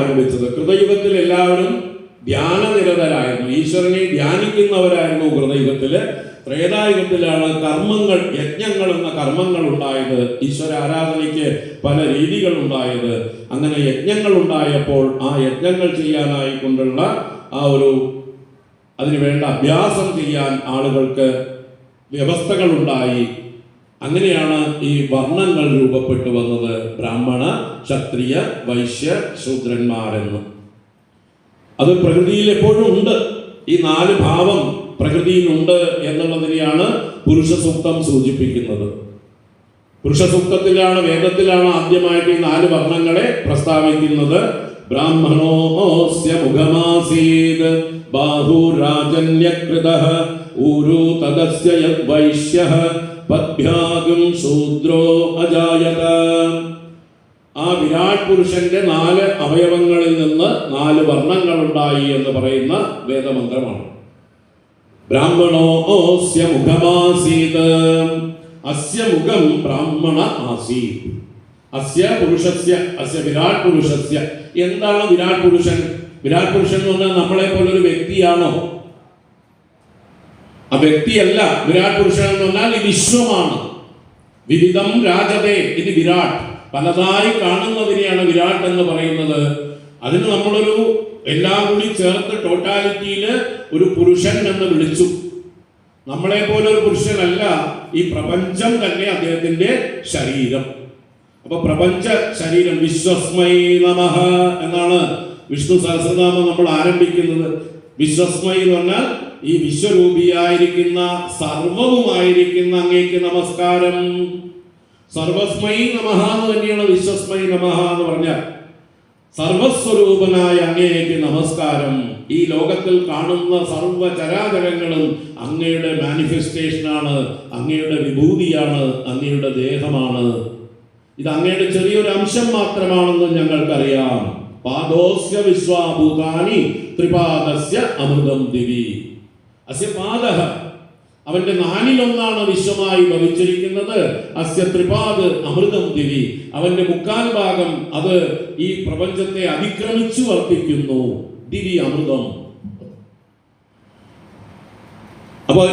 ആരംഭിച്ചത്. കൃതയുഗത്തിൽ എല്ലാവരും ധ്യാനനിരതരായിരുന്നു. ഈശ്വരനെ ധ്യാനിക്കുന്നവരായിരുന്നു കൃതയുഗത്തിൽ. ത്രേതായുഗത്തിലാണ് കർമ്മങ്ങൾ യജ്ഞങ്ങൾ എന്ന കർമ്മങ്ങൾ ഉണ്ടായത് ഈശ്വര ആരാധനയ്ക്ക് പല രീതികൾ ഉണ്ടായത് അങ്ങനെ യജ്ഞങ്ങൾ ഉണ്ടായപ്പോൾ ആ യജ്ഞങ്ങൾ ചെയ്യാനായി കൊണ്ടുള്ള ആ ഒരു അതിനു വേണ്ട അഭ്യാസം ചെയ്യാൻ ആളുകൾക്ക് വ്യവസ്ഥകളുണ്ടായി. അങ്ങനെയാണ് ഈ വർണങ്ങൾ രൂപപ്പെട്ടു വന്നത്. ബ്രാഹ്മണ ക്ഷത്രിയ വൈശ്യ ശൂദ്രന്മാരെന്ന് അത് പ്രകൃതിയിൽ എപ്പോഴും ഉണ്ട്. ഈ നാല് ഭാവം പ്രകൃതിയിലുണ്ട് എന്നുള്ളതിനെയാണ് പുരുഷ സൂക്തം സൂചിപ്പിക്കുന്നത്. പുരുഷസൂക്തത്തിലാണ് വേദത്തിലാണ് ആദ്യമായിട്ട് ഈ നാല് വർണങ്ങളെ പ്രസ്താവിക്കുന്നത്. ബ്രാഹ്മണോസ്യ മുഖമാസീത് ബാഹുരാജന്യകൃത ഊരു തദസ്യ യദ്വൈശ്യ പദ്ഭ്യാഗം ശൂദ്രോ അജായത. ആ വിരാട് പുരുഷന്റെ നാല് അവയവങ്ങളിൽ നിന്ന് നാല് വർണങ്ങൾ ഉണ്ടായി എന്ന് പറയുന്ന വേദമന്ത്രമാണ്. ബ്രാഹ്മണോസ്യ മുഖമാസീത്. അസ്യ മുഖം ബ്രാഹ്മണ അസ്യ പുരുഷസ്യ അസ്യ വിരാട് പുരുഷസ്യ. എന്താണ് വിരാട് പുരുഷൻ? വിരാട് പുരുഷൻ എന്ന് പറഞ്ഞാൽ നമ്മളെ പോലൊരു വ്യക്തിയാണോ? ആ വ്യക്തിയല്ല വിരാട് പുരുഷൻ എന്ന് പറഞ്ഞാൽ ഈ വിശ്വമാണ്. വിവിധം രാജതേ ഇത് വിരാട്. പലതായി കാണുന്നതിനെയാണ് വിരാട് എന്ന് പറയുന്നത്. അതിന് നമ്മളൊരു എല്ലാം കൂടി ചേർത്ത് ടോട്ടാലിറ്റിയിൽ ഒരു പുരുഷൻ എന്ന് വിളിച്ചു. നമ്മളെ പോലെ ഒരു പുരുഷനല്ല ഈ പ്രപഞ്ചം തന്നെ അദ്ദേഹത്തിന്റെ ശരീരം. അപ്പൊ പ്രപഞ്ച ശരീരം വിശ്വസ്മൈ നമഃ എന്നാണ് വിഷ്ണു സഹസ്രനാമം നമ്മൾ ആരംഭിക്കുന്നത്. വിശ്വസ്മൈ എന്ന് പറഞ്ഞാൽ ഈ വിശ്വരൂപിയായിരിക്കുന്ന സർവവുമായിരിക്കുന്ന അങ്ങേക്ക് നമസ്കാരം. സർവസ്മൈ നമഹ എന്ന് തന്നെയാണ് വിശ്വസ്മൈ നമഹ എന്ന് പറഞ്ഞാൽ സർവസ്വരൂപനായ അങ്ങേക്ക് നമസ്കാരം. ഈ ലോകത്തിൽ കാണുന്ന സർവചരാചരങ്ങളും അങ്ങയുടെ മാനിഫെസ്റ്റേഷനാണ് അങ്ങയുടെ വിഭൂതിയാണ് അങ്ങയുടെ ദേഹമാണ്. ഇത് അങ്ങയുടെ ചെറിയൊരു അംശം മാത്രമാണെന്ന് ഞങ്ങൾക്കറിയാം. പാദോസ്യ വിശ്വാഭൂതാനി ത്രിപാദസ്യ അമൃതം ദിവി. അസ്യ പാദഃ അവന്റെ നാലിലൊന്നാണ് വിശ്വമായി ഭവിച്ചിരിക്കുന്നത്. അസ്യ ത്രിപാദ് അമൃതം ദിവി അവന്റെ മുക്കാൽ ഭാഗം അത് ഈ പ്രപഞ്ചത്തെ അതിക്രമിച്ചു വർത്തിക്കുന്നു. ദിവി അമൃതം. അപ്പൊ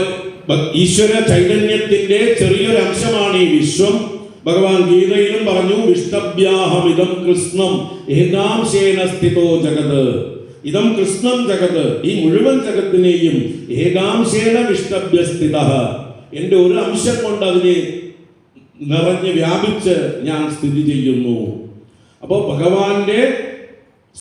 ഈശ്വര ചൈതന്യത്തിന്റെ ചെറിയൊരു അംശമാണ് ഈ വിശ്വം. ഭഗവാൻ ഗീതയിലും പറഞ്ഞു വിഷ്ടഭ്യാഹമിതം കൃഷ്ണം ഏകാംശേന സ്ഥിതോ ജഗത്. ഇതം കൃഷ്ണം ജഗത് ഈ മുഴുവൻ ജഗത്തിനെയും ഏകാംശേന വിഷ്ടഭ്യസ്ഥിത എന്റെ ഒരു അംശം കൊണ്ട് അതിനെ നിറഞ്ഞ് വ്യാപിച്ച് ഞാൻ സ്ഥിതി ചെയ്യുന്നു. അപ്പോൾ ഭഗവാന്റെ